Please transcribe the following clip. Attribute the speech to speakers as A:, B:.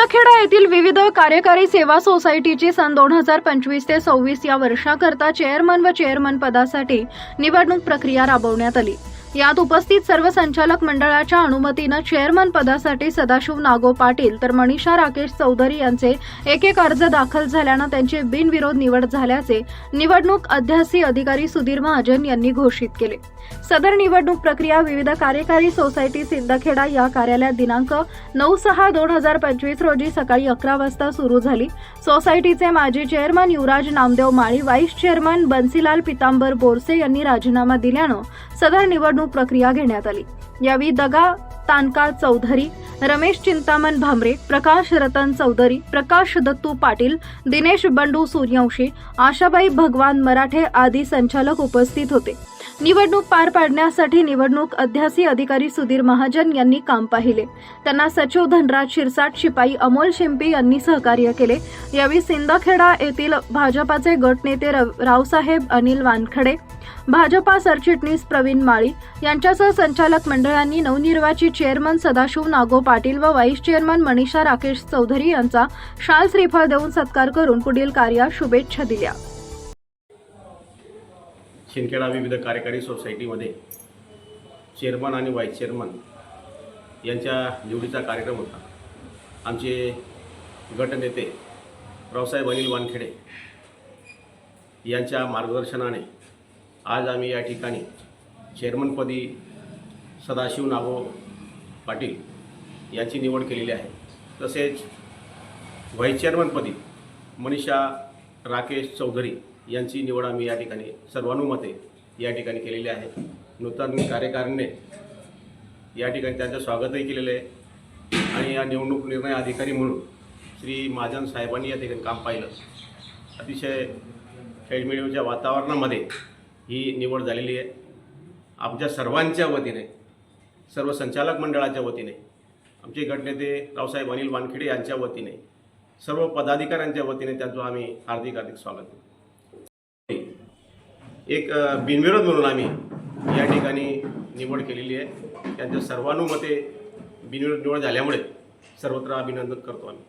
A: सिंदखेडा येथील विविध कार्यकारी सेवा सोसायटीची सन दोन हजार पंचवीस ते सव्वीस या वर्षाकरता चेअरमन व चेअरमन पदासाठी निवडणूक प्रक्रिया राबवण्यात आली. यात उपस्थित सर्व संचालक मंडळाच्या अनुमतीनं चेअरमन पदासाठी सदाशिव नागो पाटील तर मनीषा राकेश चौधरी यांचे एक एक अर्ज दाखल झाल्यानं त्यांची बिनविरोध निवड झाल्याचे निवडणूक अध्यासी अधिकारी सुधीर महाजन यांनी घोषित केले. सदर निवडणूक प्रक्रिया विविध कार्यकारी सोसायटी सिंदखेडा या कार्यालयात दिनांक नऊ सहा दोन हजार पंचवीस रोजी सकाळी अकरा वाजता सुरू झाली. सोसायटीचे माजी chairman Yuvraj Namdev Mali vice chairman Bansilal Pitambar Borse यांनी राजीनामा दिल्यानं सदर निवडणूक प्रक्रिया घेण्यात आली. यावेळी दगा तानका चौधरी रमेश चिंतामण भामरे प्रकाश रतन चौधरी प्रकाश दत्तू पाटील दिनेश बंडू सूर्यवंशी आशाबाई भगवान मराठे आदी संचालक उपस्थित होते. निवडणूक पार पाडण्यासाठी निवडणूक अध्यासी अधिकारी सुधीर महाजन यांनी काम पाहिले. त्यांना सचिव धनराज शिरसाट शिपाई अमोल शिंपी यांनी सहकार्य केले. यावेळी सिंदखेडा येथील भाजपाचे गटनेते रावसाहेब अनिल वानखडे भाजपा सरचिटणीस प्रवीण माळी यांच्यासह संचालक मंडळांनी नवनिर्वाचित चेअरमन सदाशिव नागो पाटील व व्हाईस चेअरमन मनीषा राकेश चौधरी यांचा शाल श्रीफळ देऊन सत्कार करून पुढील कार्यास शुभेच्छा दिल्या.
B: शिंदखेडा विविध कार्यकारी सोसायटीमध्ये चेअरमन आणि व्हाईस चेअरमन यांच्या निवडीचा कार्यक्रम होता. आमचे गटनेते रावसाहेब अनिल वानखेडे यांच्या मार्गदर्शनाने आज आम्ही या ठिकाणी चेअरमनपदी सदाशिव नागो पाटील यांची निवड केलेली आहे. तसेच व्हाईस चेअरमनपदी मनीषा राकेश चौधरी यांची निवड आम्ही या ठिकाणी सर्वानुमते या ठिकाणी केलेली आहे. नूतन कार्यकारिणीने या ठिकाणी त्यांचं स्वागतही केलेलं आहे. आणि या निवडणूक निर्णय अधिकारी म्हणून श्री महाजन साहेबांनी या ठिकाणी काम पाहिलं. अतिशय खेळमेळीच्या वातावरणामध्ये ही निवड झालेली आहे. आमच्या सर्वांच्या वतीने सर्व संचालक मंडळाच्या वतीने आमचे गटनेते रावसाहेब अनिल वानखेडे यांच्या वतीने सर्व पदाधिकाऱ्यांच्या वतीने त्यांचं आम्ही हार्दिक हार्दिक स्वागत एक बिनविरोध म्हणून आम्ही या ठिकाणी निवड केलेली आहे. त्यांच्या सर्वानुमते बिनविरोध निवड झाल्यामुळे सर्वत्र अभिनंदन करतो आम्ही.